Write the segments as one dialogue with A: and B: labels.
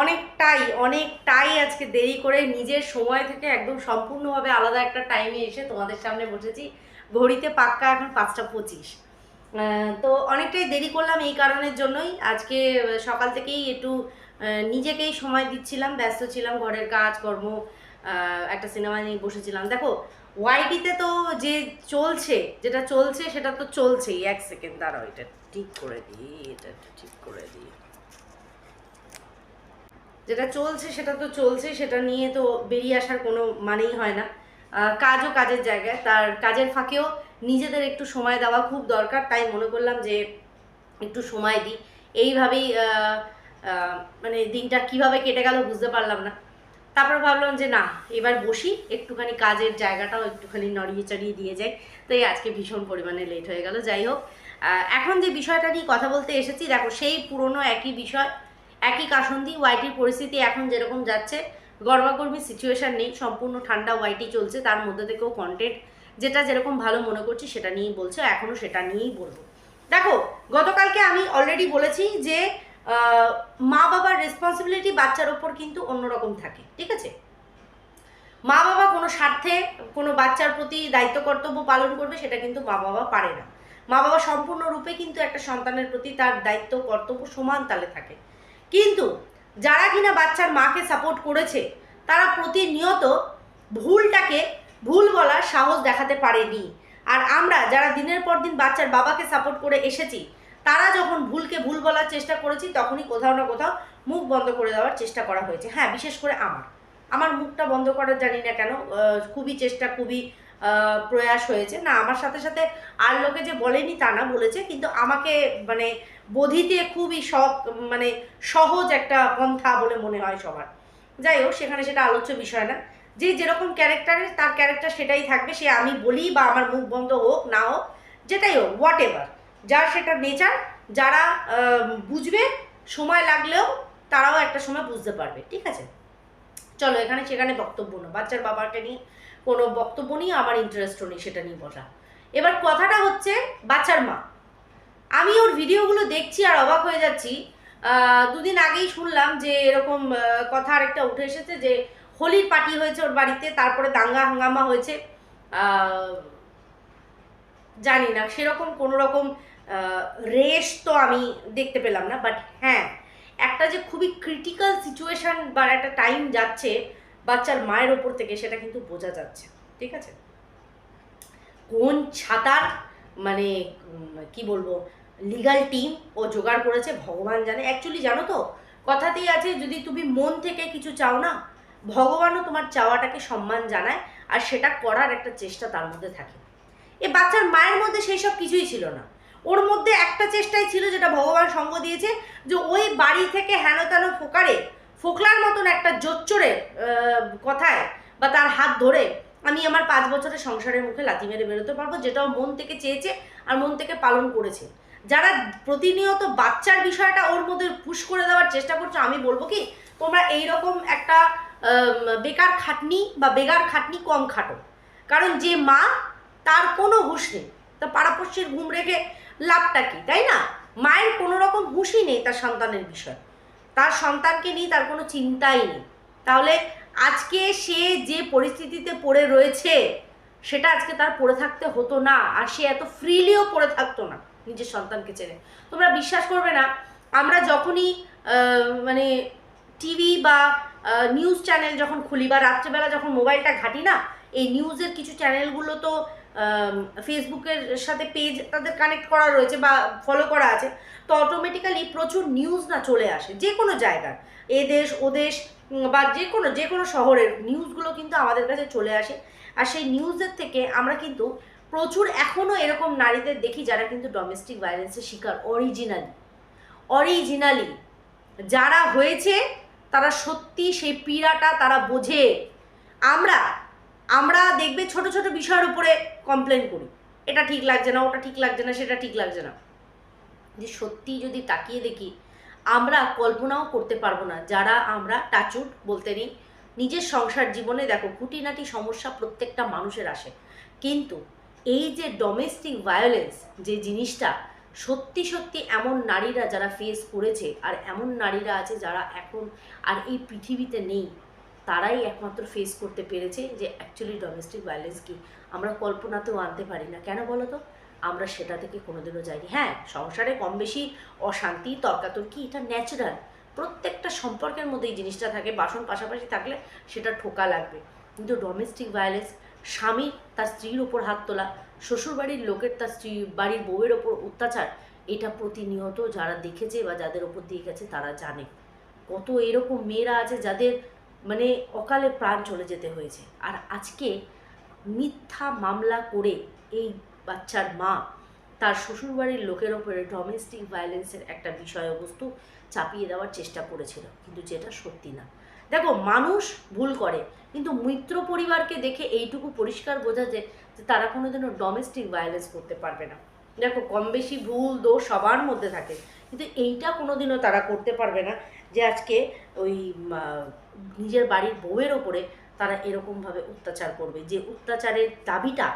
A: অনেকটাই অনেকটাই আজকে দেরি করে নিজের সময় থেকে একদম সম্পূর্ণভাবে আলাদা একটা টাইমে এসে তোমাদের সামনে বসেছি। ঘড়িতে পাক্কা এখন পাঁচটা পঁচিশ। তো অনেকটাই দেরি করলাম এই কারণের জন্যই। আজকে সকাল থেকেই একটু নিজেকেই সময় দিচ্ছিলাম। ব্যস্ত ছিলাম, ঘরের কাজ, কর্ম একটা সিনেমা নিয়ে বসেছিলাম। দেখো ওয়াইটিতে তো যে চলছে, যেটা চলছে সেটা তো চলছেই। এক সেকেন্ড দাঁড়াও, এটা ঠিক করে দিই, এটা ঠিক করে দিই। যেটা চলছে সেটা তো চলছে, সেটা নিয়ে তো বেরিয়ে আসার কোনো মানেই হয় না। কাজও কাজের জায়গায়, তার কাজের ফাঁকেও নিজেদের একটু সময় দেওয়া খুব দরকার, তাই মনে করলাম যে একটু সময় দিই। এইভাবেই মানে দিনটা কীভাবে কেটে গেল বুঝতে পারলাম না। তারপর ভাবলাম যে না, এবার বসি, একটুখানি কাজের জায়গাটাও একটুখানি নড়িয়ে চড়িয়ে দিয়ে যাই। তাই আজকে ভীষণ পরিমাণে লেট হয়ে গেল, যাই হোক। এখন যে বিষয়টা নিয়ে কথা বলতে এসেছি, দেখো সেই পুরনো একই বিষয় একই কাসন্দি ওয়াইটির পরিস্থিতি এখন যেরকম যাচ্ছে গর্বাগর্বী সিচুয়েশন নেই, সম্পূর্ণ ঠান্ডা ওয়াইটি চলছে, তার মধ্যে থেকেও কন্টেন্ট যেটা যেরকম ভালো মনে করছি সেটা নিয়েই বলছে এখনও সেটা নিয়েই বলব। দেখো, গতকালকে আমি অলরেডি বলেছি যে মা বাবার রেসপন্সিবিলিটি বাচ্চার ওপর কিন্তু অন্যরকম থাকে, ঠিক আছে? মা বাবা কোনো স্বার্থে কোনো বাচ্চার প্রতি দায়িত্ব, কর্তব্য পালন করবে, সেটা কিন্তু মা বাবা পারে না। মা বাবা সম্পূর্ণরূপে কিন্তু একটা সন্তানের প্রতি তার দায়িত্ব, কর্তব্য সমান তালে থাকে। কিন্তু যারা কিনা বাচ্চার মাকে সাপোর্ট করেছে, তারা প্রতিনিয়ত ভুলটাকে ভুল বলার সাহস দেখাতে পারেনি। আর আমরা যারা দিনের পর দিন বাচ্চার বাবাকে সাপোর্ট করে এসেছি, তারা যখন ভুলকে ভুল বলার চেষ্টা করেছি, তখনই কোথাও না কোথাও মুখ বন্ধ করে দেওয়ার চেষ্টা করা হয়েছে। হ্যাঁ বিশেষ করে আমার। আমার মুখটা বন্ধ করার জানি না কেন খুবই চেষ্টা, খুবই প্রয়াস হয়েছে। না, আমার সাথে সাথে আর লোকে যে বলেনি তা না, বলেছে। কিন্তু আমাকে মানে বোধিতে খুবই শখ মানে সহজ একটা পন্থা বলে মনে হয় সবার। যাই হোক, সেখানে সেটা আলোচ্য বিষয় না। যে যেরকম ক্যারেক্টারের, তার ক্যারেক্টার সেটাই থাকবে। সে আমি বলি বা আমার মুখ বন্ধ হোক, না হোক, যেটাই হোক হোয়াট এভার যার সেটা নেচার যারা বুঝবে, সময় লাগলেও তারাও একটা সময় বুঝতে পারবে। ঠিক আছে? চলো, এখানে সেখানে বক্তব্য না বাচ্চার বাবাকে নিয়ে কোনো বক্তব্য নিয়ে আমার ইন্টারেস্টও নেই, সেটা নিয়ে বলা। এবার কথাটা হচ্ছে বাচ্চার মা। আমি ওর ভিডিওগুলো দেখছি আর অবাক হয়ে যাচ্ছি। দুদিন আগেই শুনলাম যে এরকম কথা আরেকটা উঠে এসেছে যে হোলির পার্টি হয়েছে ওর বাড়িতে, তারপরে দাঙ্গা হাঙ্গামা হয়েছে। জানি না, সেরকম কোনো রকম রেস তো আমি দেখতে পেলাম না বাট হ্যাঁ একটা যে খুবই ক্রিটিক্যাল সিচুয়েশন বা একটা টাইম যাচ্ছে বাচ্চার মায়ের ওপর থেকে, সেটা কিন্তু বোঝা যাচ্ছে। ঠিক আছে? কোন ছাতার মানে কি বলব লিগাল টিম ও জোগাড় করেছে, ভগবান জানে। অ্যাকচুয়ালি জানো তো, কথাতেই আছে, যদি তুমি মন থেকে কিছু চাও না, ভগবানও তোমার চাওয়াটাকে সম্মান জানায়, আর সেটা করার একটা চেষ্টা তার মধ্যে থাকে। এ বাচ্চার মায়ের মধ্যে সেই সব কিছুই ছিল না। ওর মধ্যে একটা চেষ্টাই ছিল যেটা ভগবান সঙ্গ দিয়েছে, যে ওই বাড়ি থেকে হেন তেন ফোকারে, ফোকলার মতন একটা জোচ্চরে কথায় বা তার হাত ধরে আমি আমার পাঁচ বছরের সংসারের মুখে লাথি মেরে বেরোতে পারব যেটাও মন থেকে চেয়েছে আর মন থেকে পালন করেছে। যারা প্রতিনিয়ত বাচ্চার বিষয়টা ওর মধ্যে পুশ করে দেওয়ার চেষ্টা করছ, আমি বলব কি, তোমরা এইরকম একটা বেকার খাটনি বা বেগার খাটনি কম খাটো। কারণ যে মা, তার কোনো হুঁশ নেই। তা পাড়াপড়শির ঘুম রেখে লাভটা কি, তাই না? মায়ের কোনো রকম হুঁশই নেই তার সন্তানের বিষয়। তার সন্তানকে নিয়ে তার কোনো চিন্তাই নেই। তাহলে আজকে সে যে পরিস্থিতিতে পড়ে রয়েছে, সেটা আজকে তার পড়ে থাকতে হতো না, আর সে এত ফ্রিলিও পড়ে থাকতো না নিজের সন্তানকে চেনে। তোমরা বিশ্বাস করবে না, আমরা যখনই মানে টিভি বা নিউজ চ্যানেল যখন খুলি বা রাত্রেবেলা যখন মোবাইলটা ঘাঁটি না, এই নিউজের কিছু চ্যানেলগুলো তো ফেসবুকের সাথে পেজ তাদের কানেক্ট করা রয়েছে বা ফলো করা আছে, তো অটোমেটিক্যালি প্রচুর নিউজ না চলে আসে, যে কোনো জায়গার এ দেশ, ও দেশ বা যে কোনো যে কোনো শহরের নিউজগুলো কিন্তু আমাদের কাছে চলে আসে। আর সেই নিউজের থেকে আমরা কিন্তু প্রচুর এখনও এরকম নারীদের দেখি যারা কিন্তু ডোমেস্টিক ভায়োলেন্সের শিকার অরিজিনালি অরিজিনালি যারা হয়েছে, তারা সত্যি সেই পীড়াটা তারা বোঝে। আমরা আমরা দেখবে ছোট ছোট বিষয়ের উপরে কমপ্লেন করি। এটা ঠিক লাগছে না, ওটা ঠিক লাগছে না, সেটা ঠিক লাগছে না। যে সত্যি যদি তাকিয়ে দেখি, আমরা কল্পনাও করতে পারব না যারা আমরা টাচুট বলতে নেই। নিজের সংসার জীবনে দেখো, খুঁটিনাটি সমস্যা প্রত্যেকটা মানুষের আসে। কিন্তু এই যে ডোমেস্টিক ভায়োলেন্স যে জিনিসটা, সত্যি সত্যি এমন নারীরা যারা ফেস করেছে, আর এমন নারীরা আছে যারা এখন আর এই পৃথিবীতে নেই। তারাই একমাত্র ফেস করতে পেরেছে যে অ্যাকচুয়ালি ডোমেস্টিক ভায়োলেন্স কী? আমরা কল্পনাতেও আনতে পারি না। কেন বলো তো? আমরা সেটা থেকে কোনোদিনও যাইনি। হ্যাঁ সংসারে কম বেশি অশান্তি, তর্কাতর্কি, এটা ন্যাচারাল প্রত্যেকটা সম্পর্কের মধ্যে এই জিনিসটা থাকে, বাসন পাশাপাশি থাকলে সেটা ঠোকা লাগবে। কিন্তু ডোমেস্টিক ভায়োলেন্স স্বামী তার স্ত্রীর ওপর হাত তোলা, শ্বশুরবাড়ির লোকের তার স্ত্রী, বাড়ির বউয়ের ওপর অত্যাচার, এটা প্রতিনিয়ত যারা দেখেছে বা যাদের ওপর দিয়ে গেছে তারা জানে। কত এরকম মেয়েরা আছে যাদের মানে অকালে প্রাণ চলে যেতে হয়েছে। আর আজকে মিথ্যা মামলা করে এই বাচ্চার মা তার শ্বশুরবাড়ির লোকের ওপরে ডোমেস্টিক ভায়োলেন্সের একটা বিষয়বস্তু চাপিয়ে দেওয়ার চেষ্টা করেছিল। কিন্তু যেটা সত্যি না। দেখো, মানুষ ভুল করে, কিন্তু মিত্র পরিবারকে দেখে এইটুকু পরিষ্কার বোঝা যায় যে তারা কোনোদিনও ডোমেস্টিক ভায়োলেন্স করতে পারবে না। দেখো কম বেশি ভুল, দোষ সবার মধ্যে থাকে। কিন্তু এইটা কোনোদিনও তারা করতে পারবে না যে আজকে ওই নিজের বাড়ির বউয়ের ওপরে তারা এরকমভাবে অত্যাচার করবে। যে অত্যাচারের দাবিটা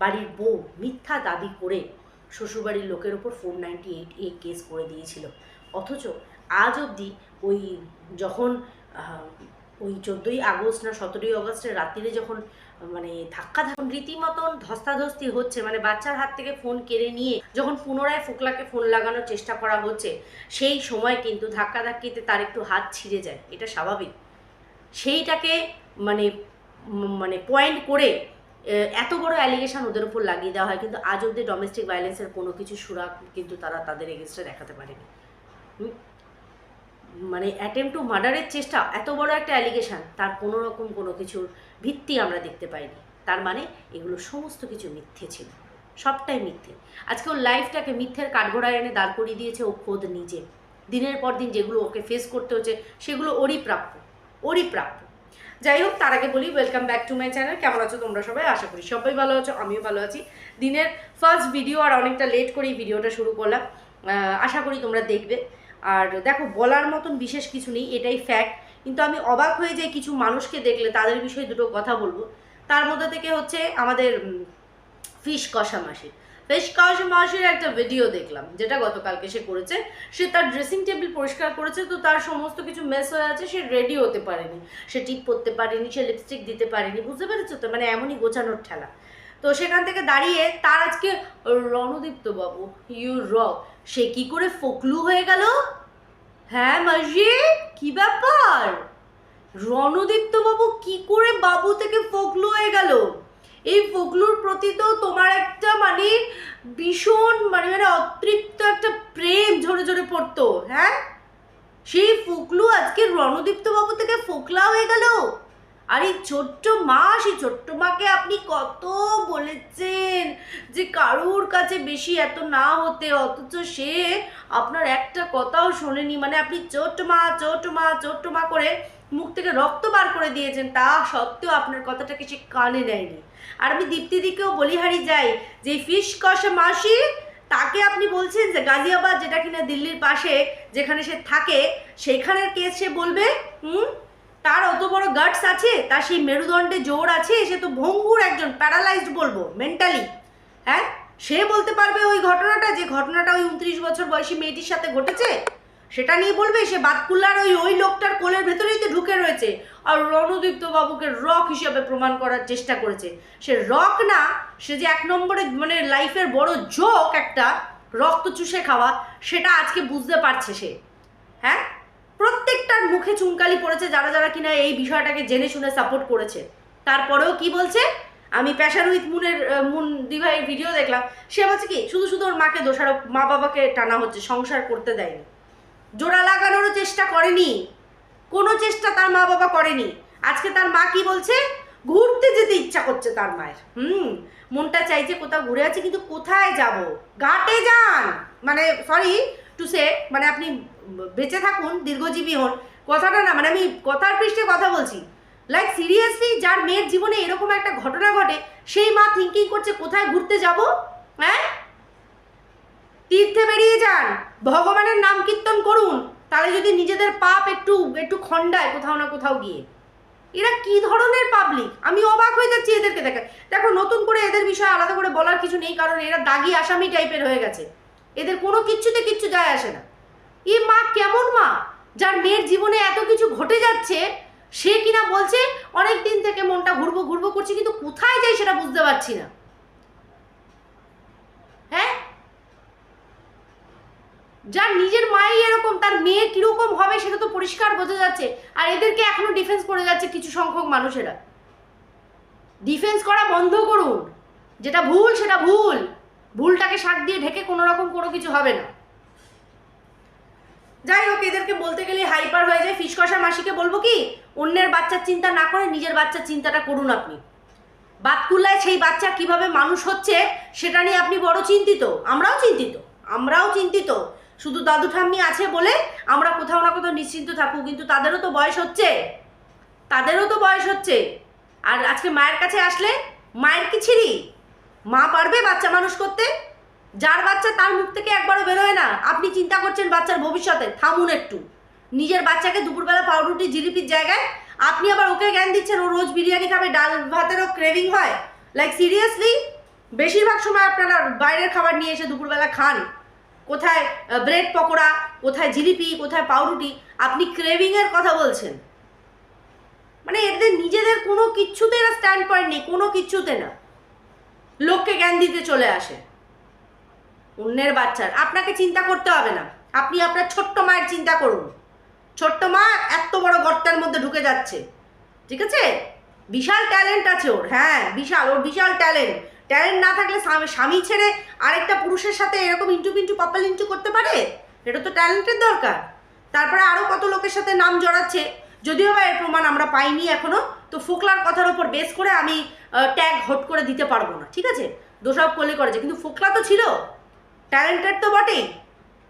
A: বাড়ির বউ মিথ্যা দাবি করে শ্বশুরবাড়ির লোকের ওপর four ninety eight A case করে দিয়েছিল। অথচ আজ অবধি ওই যখন ওই চোদ্দোই আগস্ট না সতেরোই আগস্টের রাত্রিরে যখন মানে ধাক্কা ধাক্কা রীতিমতন ধস্তাধস্তি হচ্ছে মানে বাচ্চার হাত থেকে ফোন কেড়ে নিয়ে যখন পুনরায় ফোকলাকে ফোন লাগানোর চেষ্টা করা হচ্ছে, সেই সময় কিন্তু ধাক্কা ধাক্কিতে তার একটু হাত ছিঁড়ে যায়। এটা স্বাভাবিক। সেইটাকে মানে মানে পয়েন্ট করে এত বড় অ্যালিগেশন ওদের উপর লাগিয়ে দেওয়া হয়, কিন্তু আজ অব্দি ডোমেস্টিক ভায়োলেন্সের কোনো কিছু সুরাগ কিন্তু তারা তাদের এগেনস্টে দেখাতে পারেনি। মানে অ্যাটেম্প টু মার্ডারের চেষ্টা, এত বড় একটা অ্যালিগেশন তার কোনো রকম কোনো কিছুর ভিত্তি আমরা দেখতে পাইনি। তার মানে এগুলো সমস্ত কিছু মিথ্যে ছিল, সবটাই মিথ্যে। আজকে ওর লাইফটাকে মিথ্যের কাঠগড়ায় এনে দাঁড় করিয়ে দিয়েছে ও খোদ নিজে। দিনের পর দিন যেগুলো ওকে ফেস করতে হচ্ছে, সেগুলো ওরই প্রাপ্য। ওরই প্রাপ্য যাই হোক তার আগে বলি welcome back to my channel কেমন আছো তোমরা সবাই? আশা করি সবাই ভালো আছো, আমিও ভালো আছি। দিনের ফার্স্ট ভিডিও আর অনেকটা লেট করেই ভিডিওটা শুরু করলাম। আশা করি তোমরা দেখবে। আর দেখো, বলার মতন বিশেষ কিছু নেই, এটাই ফ্যাক্ট কিন্তু আমি অবাক হয়ে যাই কিছু মানুষকে দেখলে তাদের বিষয়ে দুটো কথা বলব। তার মধ্যে থেকে হচ্ছে আমাদের ফিশ কষা মাসি ফিশ কষা মাসির একটা ভিডিও দেখলাম, যেটা গতকালকে সে করেছে। সে তার ড্রেসিং টেবিল পরিষ্কার করেছে, তো তার সমস্ত কিছু মেস হয়ে আছে, সে রেডি হতে পারেনি। সে টিপ পরতে পারেনি, সে লিপস্টিক দিতে পারেনি, বুঝতে পেরেছ তো? মানে এমনই গোছানোর ঠেলা। তো সেখান থেকে দাঁড়িয়ে তার আজকে, রণদীপ্ত বাবু ইউ র সে কি করে ফকলু হয়ে গেল? হ্যাঁ মাসি? কি ব্যাপার? রণদীপ্ত বাবু কি করে বাবু থেকে ফকলু হয়ে গেল? এই ফকলুর প্রতি তো তোমার একটা মানে ভীষণ মানে মানে অতৃপ্ত একটা প্রেম ঝরে ঝরে পড়তো হ্যাঁ? সেই ফকলু আজকে রণদীপ্ত বাবু থেকে ফোকলা হয়ে গেল। আর এই ছোট্ট মা, সেই ছোট্ট মাকে আপনি কত বলেছেন যে কারুর কাছে বেশি এত না হতে, অথচ সে আপনার একটা কথাও শোনেনি। মানে আপনি ছোট্ট মা ছোট্ট মা ছোট্ট মা করে মুখ থেকে রক্ত বার করে দিয়েছেন, তা সত্ত্বেও আপনার কথাটাকে সে কানে নেয়নি। আর আমি দীপ্তিদিকেও বলিহারি যাই যে ফিশ কষা মাসি, তাকে আপনি বলছেন যে গাজিয়াবাদ, যেটা কিনা দিল্লির পাশে যেখানে সে থাকে সেখানের কেস সে বলবে, হুম, তার অত বড় গার্ডস আছে, তার সেই মেরুদণ্ডে জোর আছে, সে তো ভঙ্গুর একজন প্যারালাইজড বলব মেন্টালি হ্যাঁ সে বলতে পারবে ওই ঘটনাটা, যে ঘটনাটা ওই উনত্রিশ বছর বয়সী মেয়েটির সাথে ঘটেছে? সেটা নিয়ে বলবে, সে বাতকুল্লার ওই ওই লোকটার কোলের ভেতরেই তো ঢুকে রয়েছে। আর রণদীপ্ত বাবুকে রক হিসেবে প্রমাণ করার চেষ্টা করেছে। সে রক না, সে যে এক নম্বরে মানে লাইফের বড় জোক একটা, রক্ত চুষে খাওয়া, সেটা আজকে বুঝতে পারছে সে। হ্যাঁ? প্রত্যেকটার মুখে চুনকালি পড়েছে, যারা যারা কিনা এই বিষয়টাকে জেনে শুনে সাপোর্ট করেছে। তারপরেও কি বলছে? আমি প্যাশার উইথ মুনের মুন দিভাইয়ের ভিডিও দেখলাম। সে বলছে কি, শুধু শুধু ওর মাকে দোষারোপ মা বাবাকে টানা হচ্ছে, সংসার করতে দেয়নি। জোড়া লাগানোরও চেষ্টা করেনি। কোনো চেষ্টা তার মা বাবা করেনি। আজকে তার মা কি বলছে? ঘুরতে যেতে ইচ্ছা করছে তার মায়ের। হুম, মনটা চাইছে কোথাও ঘুরে আছে কিন্তু কোথায় যাব? ঘাটে যান! মানে সরি টু সে মানে আপনি বেঁচে থাকুন, দীর্ঘজীবী হন। কথাটা না মানে আমি কথার পৃষ্ঠে কথা বলছি। লাইক সিরিয়াসলি যার মেয়ের জীবনে এরকম একটা ঘটনা ঘটে, সেই মা থিঙ্কিং করছে, কোথায় ঘুরতে যাব? হ্যাঁ? তীর্থে বেরিয়ে যান। ভগবানের নাম কীর্তন করুন। তাহলে যদি নিজেদের পাপ একটু একটু খণ্ডায় কোথাও না কোথাও গিয়ে। এরা কি ধরনের পাবলিক আমি অবাক হয়ে যাচ্ছি এদেরকে দেখে। দেখো, নতুন করে এদের বিষয়ে আলাদা করে বলার কিছু নেই, কারণ এরা দাগি আসামি টাইপের হয়ে গেছে। এদের কোনো কিচ্ছুতে কিচ্ছু যায় আসে না। এ মা কেমন মা? যার মেয়ের জীবনে এত কিছু ঘটে যাচ্ছে, সে কিনা বলছে অনেক দিন থেকে মনটা ঘুরবো ঘুরবো করছে, কিন্তু কোথায় যাই সেটা বুঝতে পারছি না হ্যাঁ যার নিজের মাই এরকম, তার মেয়ে কীরকম হবে সেটা তো পরিষ্কার বোঝা যাচ্ছে। আর এদেরকে এখনও ডিফেন্স করে যাচ্ছে কিছু সংখ্যক মানুষেরা। ডিফেন্স করা বন্ধ করুন। যেটা ভুল, সেটা ভুল। ভুলটাকে শাক দিয়ে ঢেকে কোনো রকম কোনো কিছু হবে না। যাই হোক, এদেরকে বলতে গেলে হাইপার হয়ে যায়। ফিসকষা মাসিকে বলব কি, অন্যের বাচ্চার চিন্তা না করে নিজের বাচ্চার চিন্তাটা করুন আপনি। বাতকুল্লায় সেই বাচ্চা কীভাবে মানুষ হচ্ছে, সেটা নিয়ে আপনি বড় চিন্তিত। আমরাও চিন্তিত। আমরাও চিন্তিত। শুধু দাদু ঠাম্মি আছে বলে আমরা কোথাও না কোথাও নিশ্চিন্ত থাকুক, কিন্তু তাদেরও তো বয়স হচ্ছে। তাদেরও তো বয়স হচ্ছে। আর আজকে মায়ের কাছে আসলে মায়ের কি ছিরি? মা পারবে বাচ্চা মানুষ করতে? যার বাচ্চা তার মুখ থেকে একবারও বেরোয় না। আপনি চিন্তা করছেন বাচ্চার ভবিষ্যতে? থামুন একটু। নিজের বাচ্চাকে দুপুরবেলা পাউরুটি, জিলিপির জায়গায় আপনি আবার ওকে জ্ঞান দিচ্ছেন, ও রোজ বিরিয়ানি খাবে, ডাল ভাতেরও ক্রেভিং হয়। লাইক সিরিয়াসলি বেশিরভাগ সময় আপনারা বাইরের খাবার নিয়ে এসে দুপুরবেলা খান। কোথায় ব্রেড পকোড়া, কোথায় জিলিপি, কোথায় পাউরুটি, আপনি ক্রেভিংয়ের কথা বলছেন। মানে এদের নিজেদের কোনো কিচ্ছুতে এরা স্ট্যান্ড পয়েন্ট নেই, কোনো কিচ্ছুতে না। লোককে জ্ঞান দিতে চলে আসে। অন্যের বাচ্চার। আপনাকে চিন্তা করতে হবে না। আপনি আপনার ছোট্ট মায়ের চিন্তা করুন। ছোট্ট মা এত বড় গর্তের মধ্যে ঢুকে যাচ্ছে। ঠিক আছে? বিশাল ট্যালেন্ট আছে ওর। হ্যাঁ বিশাল, ওর বিশাল ট্যালেন্ট ট্যালেন্ট না থাকলে স্বামী- ছেড়ে আরেকটা পুরুষের সাথে এরকম ইন্টু পিন্টু পাপাল ইন্টু করতে পারে? এটা তো ট্যালেন্টের দরকার। তারপরে আরও কত লোকের সাথে নাম জড়াচ্ছে? যদিও বা এর প্রমাণ আমরা পাইনি এখনও তো ফোকলার কথার ওপর বেস করে আমি ট্যাগ হট করে দিতে পারব না, ঠিক আছে? দোষারোপ করলে করেছে, কিন্তু ফোকলা তো ছিল। ট্যালেন্টেড তো বটেই।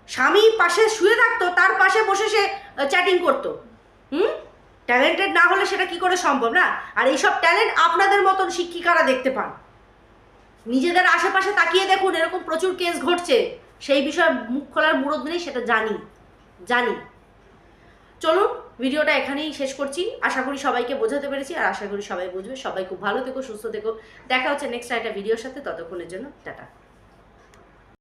A: স্বামী পাশে শুয়ে থাকতো, তার পাশে বসে সে চ্যাটিং করতো। হুম? ট্যালেন্টেড না হলে সেটা কি করে সম্ভব না? আর এইসব ট্যালেন্ট আপনাদের মতন শিক্ষিকারা দেখতে পান। নিজেদের আশেপাশে তাকিয়ে দেখুন, এরকম প্রচুর কেস ঘটছে। সেই বিষয়ে মুখ খোলার মুরদ নেই, সেটা জানি। জানি। চলুন, ভিডিওটা এখানেই শেষ করছি। আশা করি সবাইকে বোঝাতে পেরেছি, আর আশা করি সবাই বুঝবে। সবাই খুব ভালো থেকো, সুস্থ থেকো। দেখা হচ্ছে নেক্সট একটা ভিডিওর সাথে। ততক্ষণের জন্য টাটা।